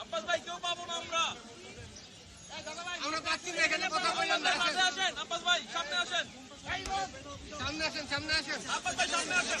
আব্বাস ভাই কেউ পাবো না আমরা সামনে আসেন সামনে আসেন সামনে সামনে আসেন।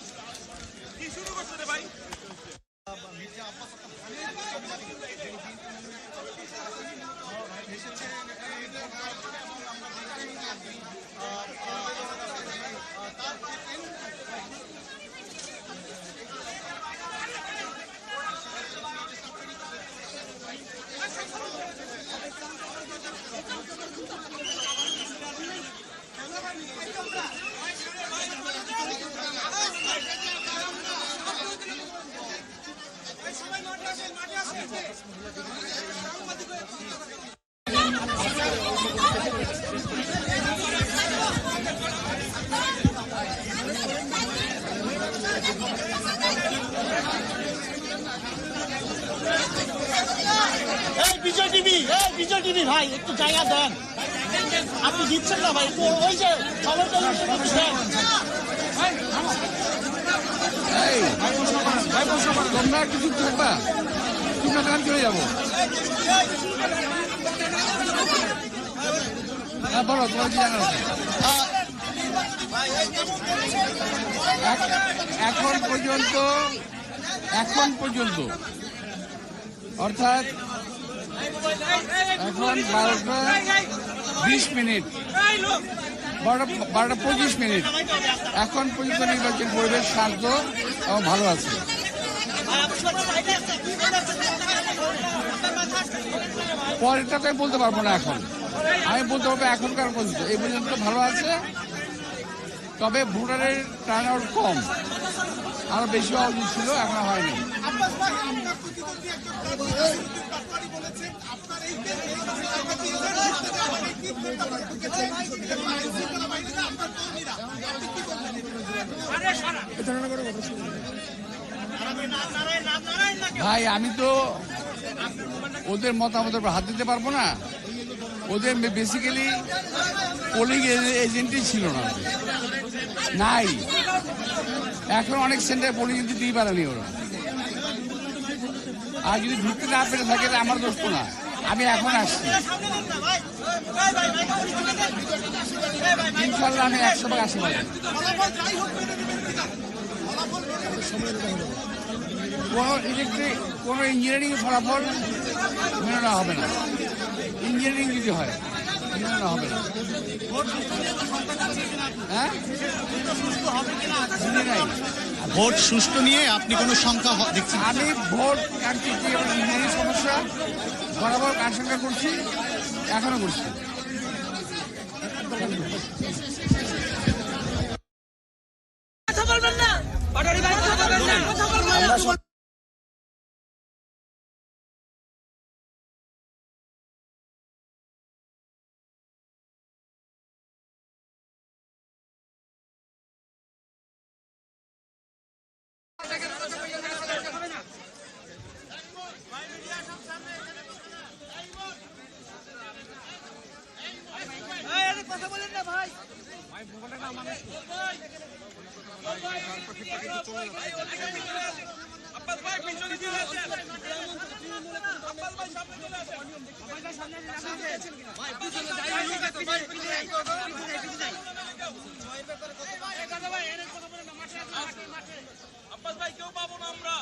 বিজয় টিভি, এই বিজয় টিভি, ভাই, একটু জায়গা দেন। আপনি দিচ্ছেন না, ভাই ওই যে খবর টেলিভিশন দেন কান চলে যাব হ্যাঁ বলো এখন পর্যন্ত এখন পর্যন্ত অর্থাৎ এখন বারোটা বিশ মিনিট বারোটা পঁচিশ মিনিট এখন পর্যন্ত নির্বাচন পরিবেশ শান্ত এবং ভালো আছে। পরেরটা তো আমি বলতে পারব না এখন। আমি বলতে পারব এখনকার পর্যন্ত। এই পর্যন্ত ভালো আছে। তবে ভোটারের টার্ন আউট কম। আরও বেশি হওয়া উচিত ছিল এখন হয়নি। ভাই, আমি তো ওদের মতামতের উপর হাত দিতে পারব না। ওদের বেসিক্যালি পোলিং এজেন্টই ছিল না। নাই। এখন অনেক সেন্টার পোলিং এজেন্ট দিতেই পারেনি ওরা। আর যদি ঢুকতে না পেরে থাকে আমার দোষ না। আমি এখন আসছি। ইনশাল্লাহ আমি একশো আসতে পারি কোনো ইলেকট্রিক কোনো ইঞ্জিনিয়ারিং ফলাফল মেনে নেওয়া হবে না। ইঞ্জিনিয়ারিং যদি হয় মেনে নেওয়া হবে না। হ্যাঁ? ভোট সুষ্ঠু নিয়ে আপনি কোনো সংখ্যা দেখছেন আমি ভোট কারচুপি ইঞ্জিনিয়ারিং সমস্যা বরাবর আশঙ্কা করছি এখনও করছি কথা বলবেন না পাটারি ভাই কথা বলবেন না কথা বলবেন না কথা বলেন না ভাই আব্বাস ভাই পিছনে চলে আসেন আব্বাস ভাই সামনে চলে আসেন আব্বাস ভাই কেউ পাবো না আমরা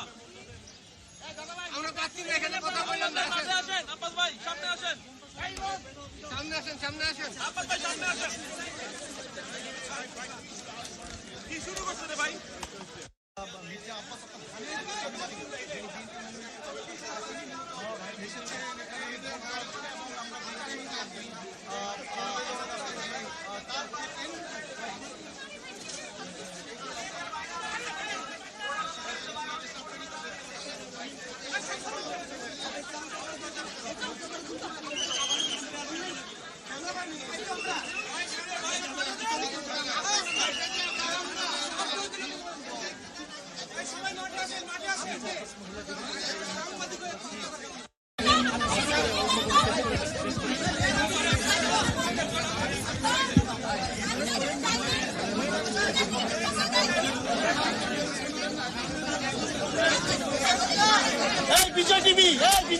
আমরা পাচ্ছি না এখানে কথা বললাম না আসেন। আব্বাস ভাই সামনে আসেন। সামনে আসেন সামনে আসেন। আব্বাস ভাই সামনে আসেন। কি শুরু করছে রে ভাই?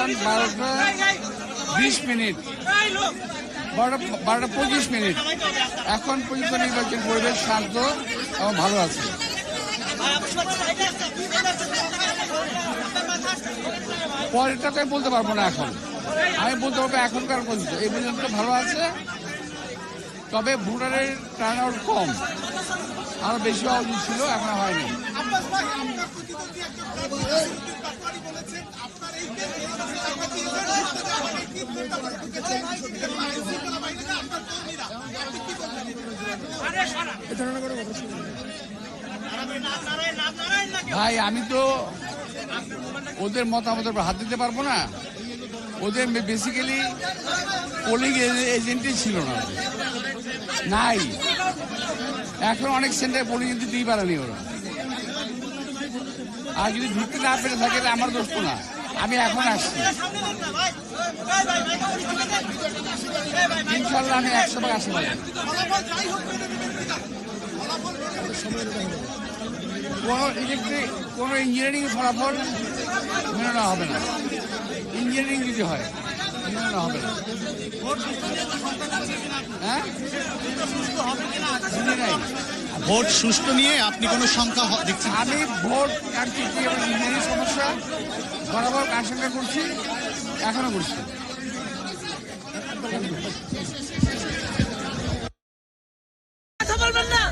এখন বারোটা বিশ মিনিট। বারোটা বারোটা পঁচিশ মিনিট। এখন পর্যন্ত নির্বাচন পরিবেশ শান্ত এবং ভালো আছে। পরেরটা তো আমি বলতে পারব না এখন। আমি বলতে পারব এখনকার পর্যন্ত। এই পর্যন্ত ভালো আছে। তবে ভোটারের টার্ন আউট কম। আরও বেশি হওয়া ছিল, এখন হয়নি। ভাই, আমি তো ওদের মতামতের উপর হাত দিতে পারব না। ওদের বেসিক্যালি পোলিং এজেন্টই ছিল না। নাই। এখন অনেক সেন্টারে পোলিং এজেন্ট দিতেই পারেনি ওরা। আর যদি ঢুকতে না পেরে থাকে আমার দোষ না। আমি এখন আসছি। ইনশাল্লাহ আমি একশো আসতে পারি কোনো ইলেকট্রিক কোনো ইঞ্জিনিয়ারিং ফলাফল মেনে নেওয়া হবে না। ইঞ্জিনিয়ারিং যদি হয় মেনে নেওয়া হবে না। হ্যাঁ? ভোট সুষ্ঠু নিয়ে আপনি কোনো সংখ্যা দেখছেন? আমি ভোট এবং ইঞ্জিনিয়ারিং সমস্যা। বরাবর আশঙ্কা করছি এখনও করছি। কথা বলবেন না।